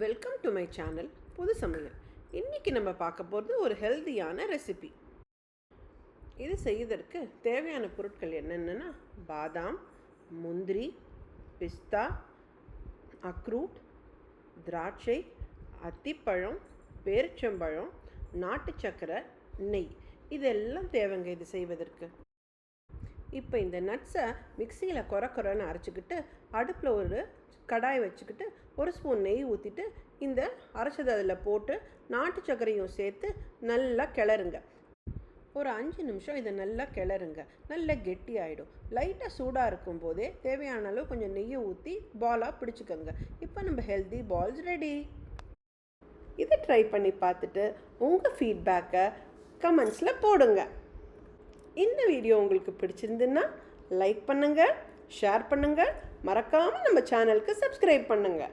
Welcome to my channel புது சமையல் இன்றைக்கி நம்ம பார்க்க போகிறது ஒரு ஹெல்தியான ரெசிபி இது செய்வதற்கு தேவையான பொருட்கள் என்னென்னா பாதாம் முந்திரி பிஸ்தா அக்ரூட் திராட்சை அத்திப்பழம் பேரிச்சம்பழம் நாட்டு சக்கரை நெய். இதெல்லாம் தேவைங்க இது செய்வதற்கு. இப்போ இந்த நட்ஸை மிக்சியில் கொர கொரன்னு அரைச்சிக்கிட்டு அடுப்பில் ஒரு கடாய் வச்சுக்கிட்டு ஒரு ஸ்பூன் நெய் ஊற்றிட்டு இந்த அரைச்சதை அதில் போட்டு நாட்டு சர்க்கரையும் சேர்த்து நல்லா கிளறுங்க. ஒரு அஞ்சு நிமிஷம் இதை நல்லா கிளறுங்க. நல்லா கெட்டி ஆகிடும் லைட்டாக சூடாக இருக்கும் போதே தேவையான அளவு கொஞ்சம் நெய்யை ஊற்றி பாலாக பிடிச்சிக்கோங்க. இப்போ நம்ம ஹெல்தி பால்ஸ் ரெடி இதை ட்ரை பண்ணி பார்த்துட்டு உங்கள் ஃபீட்பேக்கை கமெண்ட்ஸில் போடுங்க. இந்த வீடியோ உங்களுக்கு பிடிச்சிருந்துன்னா லைக் பண்ணுங்கள் ஷேர் பண்ணுங்கள் மறக்காமல் நம்ம சேனலுக்கு சப்ஸ்கிரைப் பண்ணுங்கள்